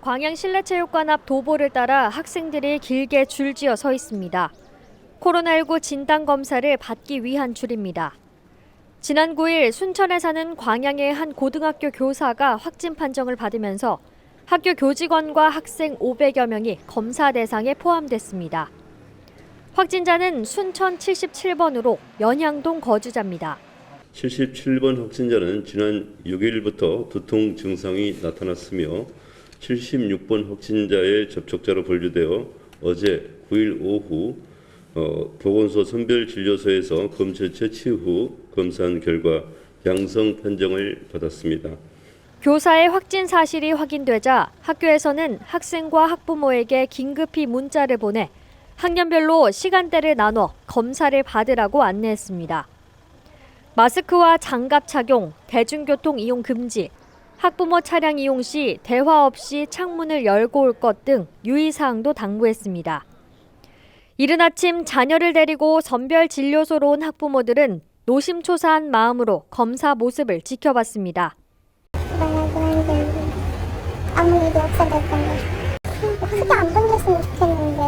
광양 실내체육관 앞 도보를 따라 학생들이 길게 줄지어 서 있습니다. 코로나19 진단 검사를 받기 위한 줄입니다. 지난 9일 순천에 사는 광양의 한 고등학교 교사가 확진 판정을 받으면서 학교 교직원과 학생 500여 명이 검사 대상에 포함됐습니다. 확진자는 순천 77번으로 연양동 거주자입니다. 77번 확진자는 지난 6일부터 두통 증상이 나타났으며 76번 확진자의 접촉자로 분류되어 어제 9일 오후 어, 보건소 선별진료소에서 검체 채취 후 검사한 결과 양성 판정을 받았습니다. 교사의 확진 사실이 확인되자 학교에서는 학생과 학부모에게 긴급히 문자를 보내 학년별로 시간대를 나눠 검사를 받으라고 안내했습니다. 마스크와 장갑 착용, 대중교통 이용 금지, 학부모 차량 이용 시 대화 없이 창문을 열고 올 것 등 유의사항도 당부했습니다. 이른 아침 자녀를 데리고 선별 진료소로 온 학부모들은 노심초사한 마음으로 검사 모습을 지켜봤습니다. 아무 일이 없어야 될 건데 크게 안 번졌으면 좋겠는데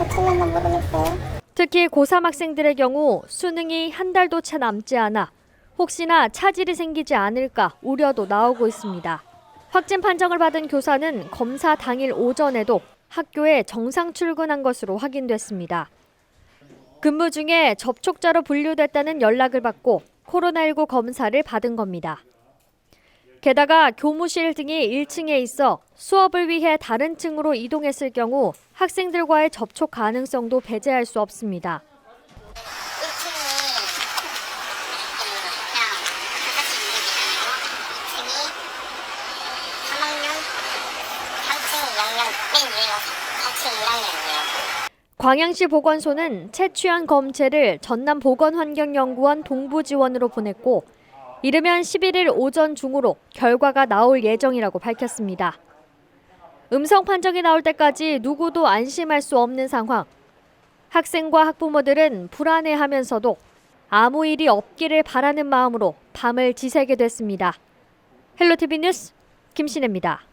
어떻게 모르겠어요. 특히 고3 학생들의 경우 수능이 한 달도 채 남지 않아 혹시나 차질이 생기지 않을까 우려도 나오고 있습니다. 확진 판정을 받은 교사는 검사 당일 오전에도 학교에 정상 출근한 것으로 확인됐습니다. 근무 중에 접촉자로 분류됐다는 연락을 받고 코로나19 검사를 받은 겁니다. 게다가 교무실 등이 1층에 있어 수업을 위해 다른 층으로 이동했을 경우 학생들과의 접촉 가능성도 배제할 수 없습니다. 3학년 광양시 보건소는 채취한 검체를 전남 보건환경연구원 동부 지원으로 보냈고 이르면 11일 오전 중으로 결과가 나올 예정이라고 밝혔습니다. 음성 판정이 나올 때까지 누구도 안심할 수 없는 상황. 학생과 학부모들은 불안해하면서도 아무 일이 없기를 바라는 마음으로 밤을 지새게 됐습니다. 헬로티비 뉴스 김신혜입니다.